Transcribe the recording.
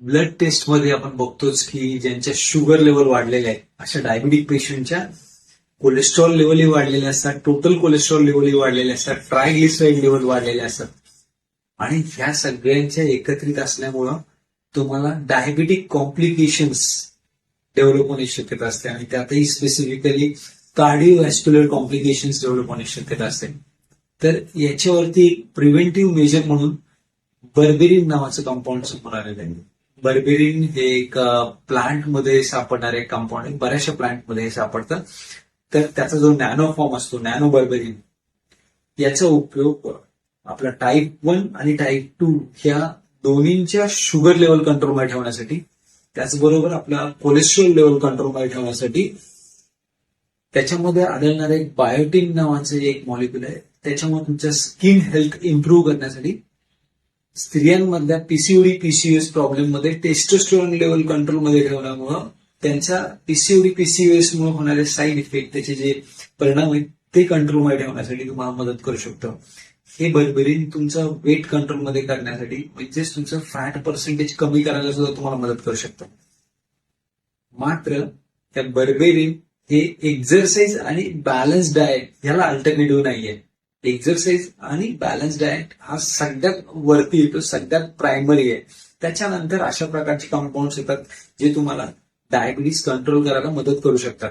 Blood टेस्टमध्ये आपण बघतोच की ज्यांच्या शुगर लेवल वाढलेल्या आहेत अशा डायबिटिक पेशंटच्या कोलेस्ट्रॉल लेवलही वाढलेले असतात टोटल कोलेस्ट्रॉल लेवलही वाढलेले असतात ट्रायग्लिसराईड लेवल वाढलेले असतात. आणि ह्या सगळ्यांच्या एकत्रित असल्यामुळं तुम्हाला डायबिटिक कॉम्प्लिकेशन्स डेव्हलप होण्याची शक्यता असते आणि त्यातही स्पेसिफिकली कार्डिओव्हॅस्क्युलर कॉम्प्लिकेशन्स डेव्हलप होण्याची शक्यता असते. तर याच्यावरती प्रिव्हेंटिव्ह मेजर म्हणून बर्बेरिन नावाचं कंपाऊंड समोर आलेलं आहे. बर्बेरिन हे एक प्लांटमध्ये सापडणारे कंपाऊंड आहे. बऱ्याचशा प्लांटमध्ये हे सापडतं. तर त्याचा जो नॅनो फॉर्म असतो नॅनो बर्बेरिन याचा उपयोग आपला टाईप वन आणि टाईप टू ह्या दोन्हींच्या शुगर लेवल कंट्रोलमध्ये ठेवण्यासाठी त्याचबरोबर आपला कोलेस्ट्रॉल लेवल कंट्रोलमध्ये ठेवण्यासाठी त्याच्यामध्ये आढळणारे एक बायोटिन नावाचं एक मॉलिक्युल आहे. त्याच्यामुळे तुमच्या स्किन हेल्थ इम्प्रूव्ह करण्यासाठी स्त्रियांमधल्या पीसीओडी पीसीओएस प्रॉब्लेममध्ये टेस्टोस्टेरॉन लेवल कंट्रोलमध्ये ठेवण्यामुळं त्यांच्या पीसीओडी पीसीओएस मुळे होणारे साईड इफेक्ट त्याचे जे परिणाम आहेत ते कंट्रोलमध्ये ठेवण्यासाठी तुम्हाला मदत करू शकतं. हे बर्बेरिन तुमचं वेट कंट्रोलमध्ये करण्यासाठी म्हणजेच तुमचं फॅट पर्सेंटेज कमी करायला सुद्धा तुम्हाला मदत करू शकतं. मात्र त्या बर्बेरीन हे एक्झरसाइज आणि बॅलन्स डाएट ह्याला अल्टरनेटिव्ह नाहीये. एक्झरसाइज आणि बॅलन्स डाएट हा सगळ्यात वरती येतो सगळ्यात प्रायमरी आहे. त्याच्यानंतर अशा प्रकारचे कंपाऊंड येतात जे तुम्हाला डायबिटीज कंट्रोल करायला मदत करू शकतात.